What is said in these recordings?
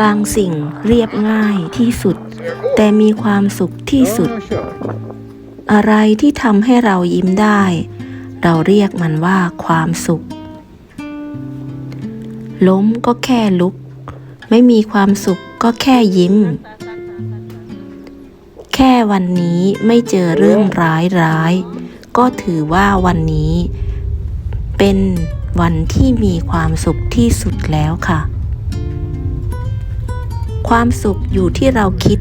บางสิ่งเรียบง่ายที่สุด แต่มีความสุขที่สุด อะไรที่ทำให้เรายิ้มได้ เราเรียกมันว่าความสุข ล้มก็แค่ลุก ไม่มีความสุขก็แค่ยิ้ม แค่วันนี้ไม่เจอเรื่องร้ายร้ายๆก็ถือว่าวันนี้ เป็นวันที่มีความสุขที่สุดแล้วค่ะ ความสุขอยู่ที่เราคิด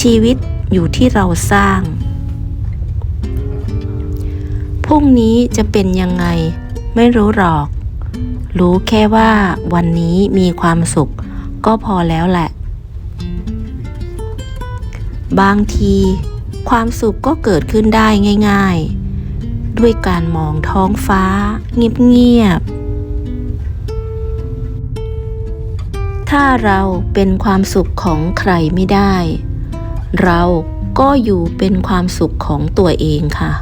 ชีวิตอยู่ที่เราสร้าง พรุ่งนี้จะเป็นยังไง ไม่รู้หรอก รู้แค่ว่าวันนี้มีความสุขก็พอแล้วแหละ บางที ความสุขก็เกิดขึ้นได้ง่าย ๆ ด้วยการมองท้องฟ้า เงียบๆ ถ้าเราเป็นความสุขของใครไม่ได้ เราก็อยู่เป็นความสุขของตัวเองค่ะ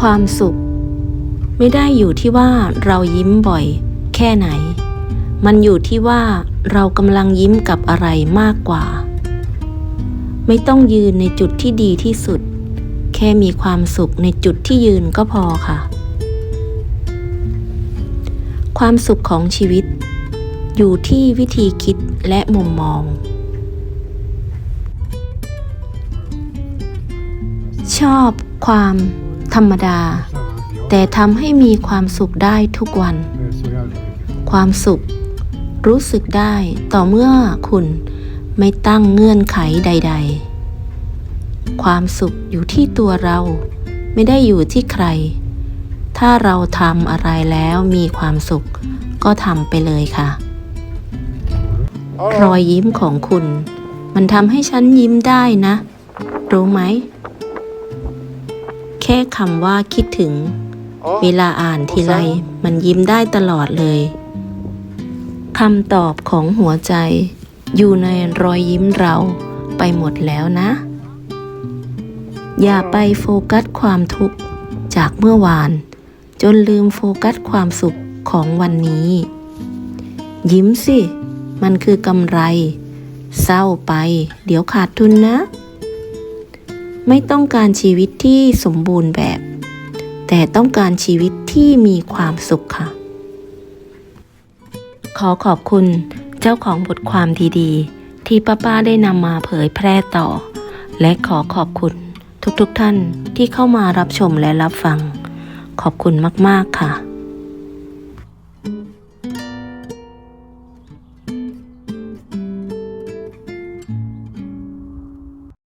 ความสุข ไม่ได้อยู่ที่ว่าเรายิ้มบ่อย แค่ไหน มันอยู่ที่ว่าเรากำลังยิ้มกับอะไรมากกว่า ไม่ต้องยืนในจุดที่ดีที่สุด แค่มีความสุขในจุดที่ยืนก็พอค่ะความสุขของชีวิต อยู่ที่วิธีคิดและมุมมอง ชอบความธรรมดา แต่ทำให้มีความสุขได้ทุกวัน ความสุขรู้สึกได้ต่อเมื่อคุณไม่ตั้งเงื่อนไขใด ๆ ความสุขอยู่ที่ตัวเราไม่ได้อยู่ที่ใคร ถ้าเราทำอะไรแล้วมีความสุขก็ทำไปเลยค่ะ รอยยิ้มของคุณ มันทำให้ฉันยิ้มได้นะ รู้ไหม แค่คำว่าคิดถึง เวลาอ่านทีไรมันยิ้มได้ตลอดเลยคำตอบของหัวใจ อยู่ในรอยยิ้มเราไปหมดแล้วนะ อย่าไปโฟกัสความทุกข์จากเมื่อวาน จนลืมโฟกัสความสุขของวันนี้ ยิ้มสิ มันคือกำไร เศร้าไป เดี๋ยวขาดทุนนะ ไม่ต้องการชีวิตที่สมบูรณ์แบบ แต่ต้องการชีวิตที่มีความสุขค่ะ ขอขอบคุณเจ้าของบทความดีๆ ที่ป้าป้าได้นำมาเผยแพร่ต่อ และขอขอบคุณทุกๆทท่านที่เข้ามารับชมและรับฟัง ขอบคุณมากๆค่ะ